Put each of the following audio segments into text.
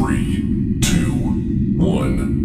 Three, two, one.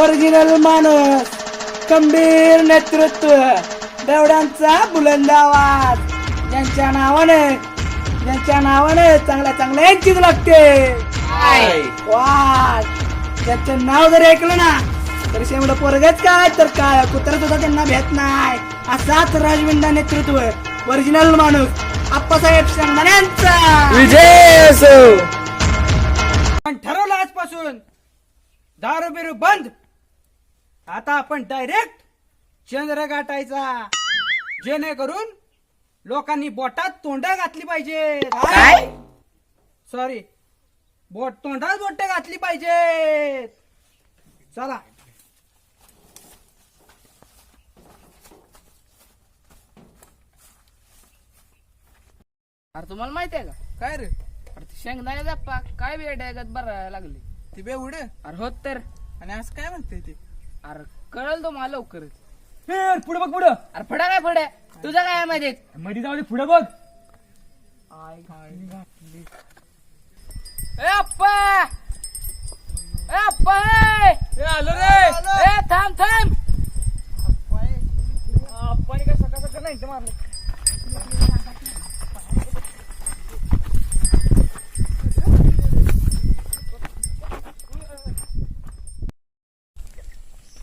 Original माणूस. खंबीर नेतृत्व. बेवड्यांचा बुलंद आवाज. ज्यांच्या नावाने ज्यांच्या नावाने चांगल्या चांगल्या यांचीच लागते. वा ज्यांचं नाव जर ऐकलं ना तर शेवढं पोरगच काय तर काय? कुत्र सुद्धा त्यांना भेट नाही. असाच राजविंदा नेतृत्व. ओरिजिनल माणूस. आप्पासाहेब शेंगदाण्यांचा. विजय असो. पण ठरवलं आजपासून दारू बिरू बंद. आता आपण डायरेक्ट चंद्र गाठायचा जेणेकरून लोकांनी बोटात तोंड घातली पाहिजे. काय? सॉरी बोट तोंडात बोट घातली पाहिजे. चला. अरे तुम्हाला माहिती आहे का? काय रे? अरे ते शेंगदाणे जप्पा काय वेळ आहे बरं लागली. ते बेवड अरे होत तर. आणि असं काय म्हणते ते? अरे कळल तुम्हाला लवकरच पुढे बघ पुढं. अरे फडा काय फडे तुझं काय माहिती मध्ये? जाऊ दे पुढे बघ. ए अप्पा ए अप्पा ए! आलो रे. ए थांब थांब. आपण काय सकाळ सकाळ नाही मारलं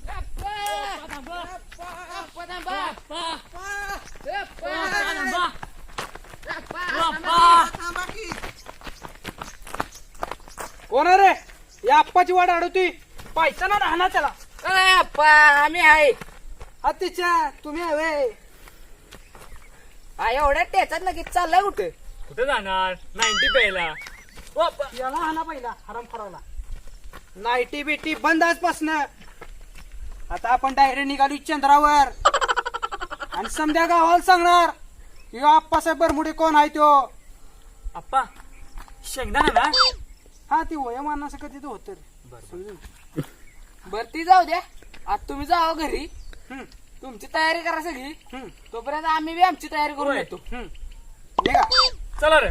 अप्पा! अप्पा थांबा. ए अप्पा! अप्पा, थांबा. कोण आहे रे? या आप्पाची वाट अडवती पैसा ना राहणार त्याला. ए अप्पा आम्ही आहे. अतिच्या तुम्ही हवे आ, एवढ्या टेचात लगेच चाललाय कुठे? कुठे जाणार? नाईन्टी प्यायला. याला हाना पहिला हराम फरावला नाईटी बिटी बंद आजपासनं. आता आपण डायरेक्ट निघालो चंद्रावर. आणि समध्या गावाला सांगणार यो आप्पासाहेब बरमुडे कोण आहे तो आप्पा शेंगदाणा ना हा ती वयमानाचं कधी तो होत बर ती जाऊ द्या. आता तुम्ही जावा घरी. हम्म. तुमची तयारी करा सगळी. हम्म. तोपर्यंत आम्ही बी आमची तयारी करून होय. येतो निघा. चला रे.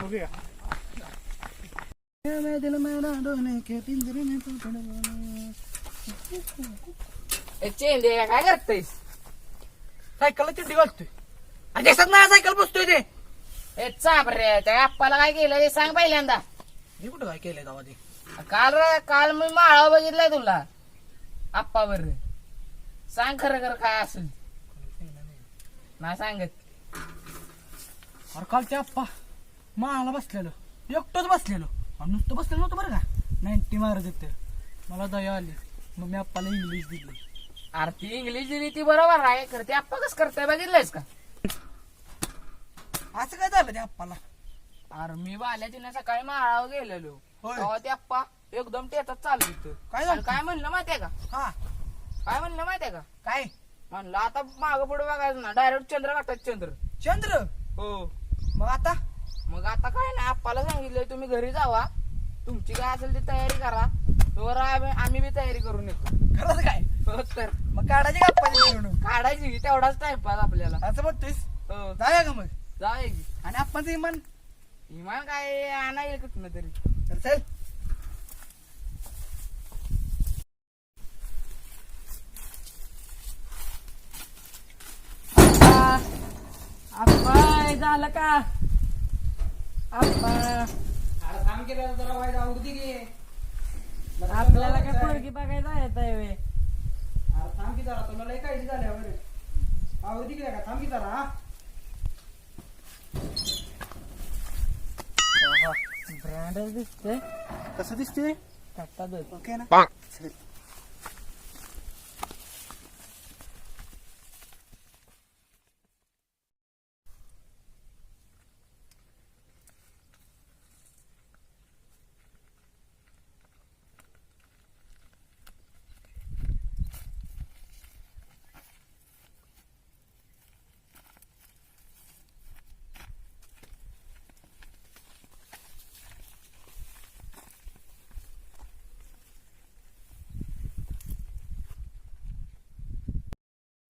बघूया. ए, काय करतेस सायकलला चिड्डी घालतोय. अरे दिसत नाही सायकल बसतोय ते. ए चाप रे त्या आप्पाला काय केलं ते सांग पहिल्यांदा. मी कुठं काय केलंय गावात काल रे काल मी माळा बघितलाय तुला. आप्पावर. सांग खरं खरं काय असेल. नाही सांगत. अरे काल ते आप्पा माळाला बसलेलो. एकटोच बसलेलो. आणि नुसतं बसलेलो नव्हतं बरं का? नाईन्टी मारत येते मला दया आली. मग मी आप्पाला इंग्लिश दिली. अरे ती इंग्लिश दिली ती बरोबर आहे. खरं ते आप्पा कसं करताय? बघितलंयस का? असं काय झालं त्या आप्पाला? अरे मी बाल्याची सकाळी माळावर गेलेलो. होय. तेव्हा ते आप्पा एकदम टेतात चालू होतं काय झालं? आणि काय म्हणलं माहितीये का? हा. काय म्हणलं माहितीये का? काय? म्हणलं आता मागं पुढे बघायचं ना. डायरेक्ट चंद्र गाठत चंद्र. चंद्र? हो. मग आता? मग आता काय नाही आप्पाला सांगितलंय तुम्ही घरी जावा. तुमची काय असेल ती तयारी करा. तोवर आम्ही आम्ही बी तयारी करून येतो. खरंच काय? हो तर मग काढायची का आप्पाची मिरवणूक? काढायची तेवढाच टाइमपास आपल्याला. असं म्हणतोयस हो. जाऊया का मग? की आणि आप्पाचं इमान इमान काय आणा येईल कुठनं तरी. तर चल. आप्पा झालं का? आप्पा. अरे काम केलं जरा वाईट आवडती की. आपल्याला काय पोरगी बघायला येत आहे जरा तुला लय काळजी आवड तिकडे का थांब की जरा ब्रँड दिसते कसं दिसते टाटा ओके ना.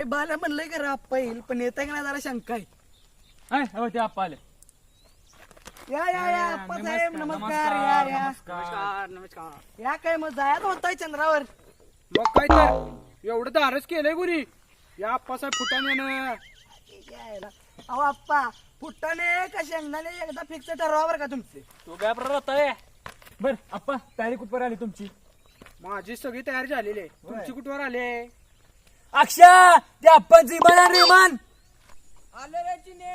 चल. बाला म्हणलंय का राप्पा येईल पण येत का नाही जरा शंका आहे. हाय हो ते आप्पा आले. या या या आप्पा साहेब नमस्कार या या नमस्कार नमस्कार. या काय मग जायचं होताय चंद्रावर. मग काय तर एवढं दारच केलंय गुरी. या आप्पासाहेब फुटाण्यानं. यायला. अहो आप्पा फुट्टाने का शेंगदाणे एकदा फिक्स ठरवा बरं का तुमचे. तू काय आहे बर आप्पा तयारी कुठवर आली तुमची? माझी सगळी तयारी झालेली आहे. तुमची कुठवर आले अक्षा ते आप्पांची बना रे मान. आले रे चिने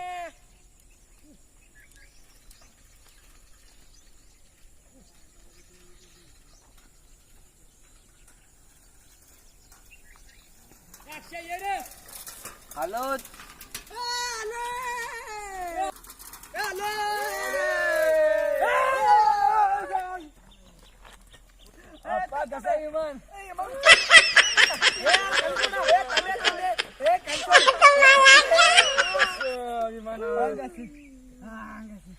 हॅलो. आप्पा कसा आहे विमान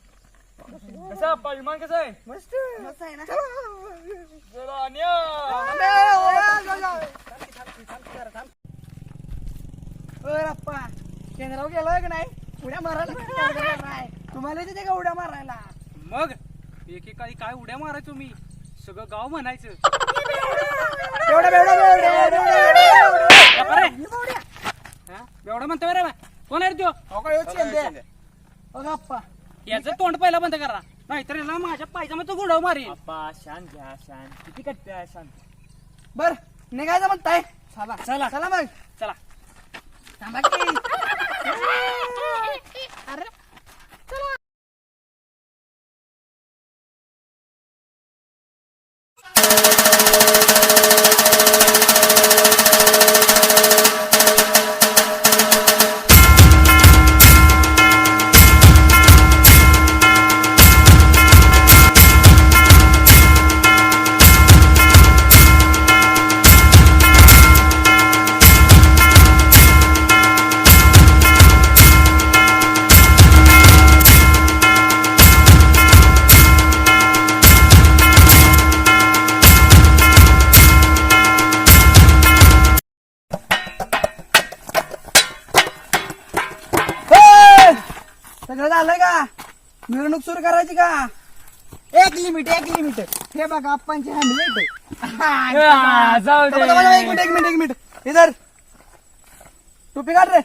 कसा आप्पा विमान कसं आहे मस्त मस्त आहे ना चला अन्या अप्पा केंद्राव गेलोय का नाही उड्या मारायला तुम्हाला तिथे का उड्या मारायला मग एकेकाळी काय उड्या मारायचो मी? सगळं गाव म्हणायचं हा? एवढं म्हणतो बरं बा. कोण आहे रे बघा अप्पा याचं तोंड पहिला बंद करा नाहीतर याला माझ्या पायजामा तो गुंडाव मारेल आप्पा शांत घ्या शांत किती कट्टे शांत बर निघायचं म्हणताय चला चला चला मग चला थांबा की सगळं झालंय का? मिरवणूक सुरू करायची का? एक लिमिट एक लिमिट हे बघा आप्पांची हँडलेट जाऊ एक मिनिट एक मिनिट एक मिनिट. इधर. टोपी काढ रे.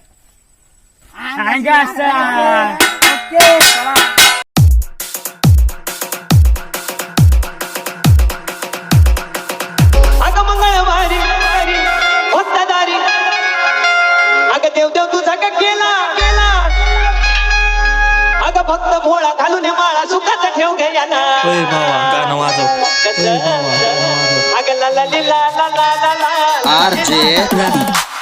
la la la la la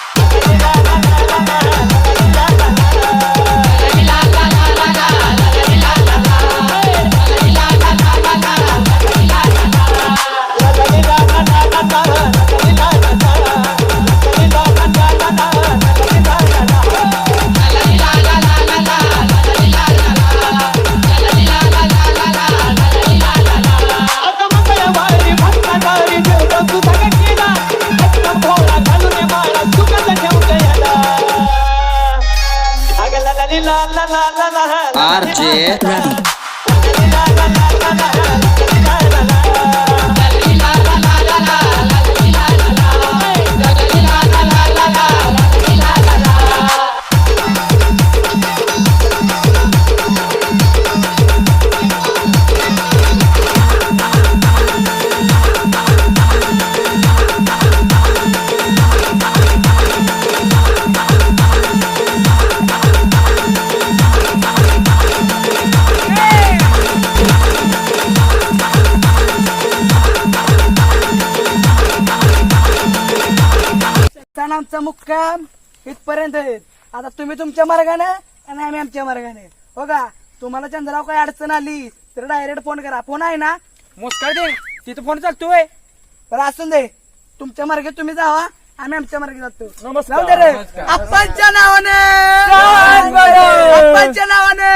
आमचा मुक्काम इथपर्यंत आहे. आता तुम्ही तुमच्या मार्गाने आणि आम्ही आमच्या मार्गाने. हो का? तुम्हाला चंद्राव काही अडचण आली तर डायरेक्ट फोन करा. फोन आहे ना? मुस्काळ दे. तिथं फोन चालतोय बरं असून दे. तुमच्या मार्गे तुम्ही जावा आम्ही आमच्या मार्गे जातो. नमस्कार. जाऊ दे रे. नमस्कार. आप्पांच्या नावाने. आप्पांच्या नावाने.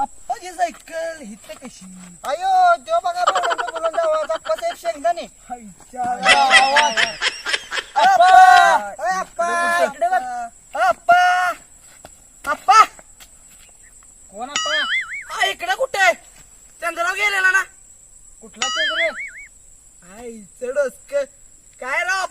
आप्पाची सायकल हित कशी? अयो तो बघा बोलून बोलून जावा आप्पाचा एक शेंगदाणे. कोण आप्पा आ, इकडे कुठे? चंद्राव गेलेला ना. कुठला चंद्र आई चढस काय राव